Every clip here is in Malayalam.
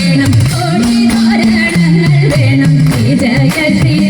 വേണം. കോടി തോരണങ്ങൾ വേണം. വിജയത്തെ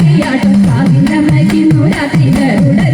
കളിയാട്ടം സ്വാതന്ത്ര്യമയക്കുന്നു രാത്രികളുടെ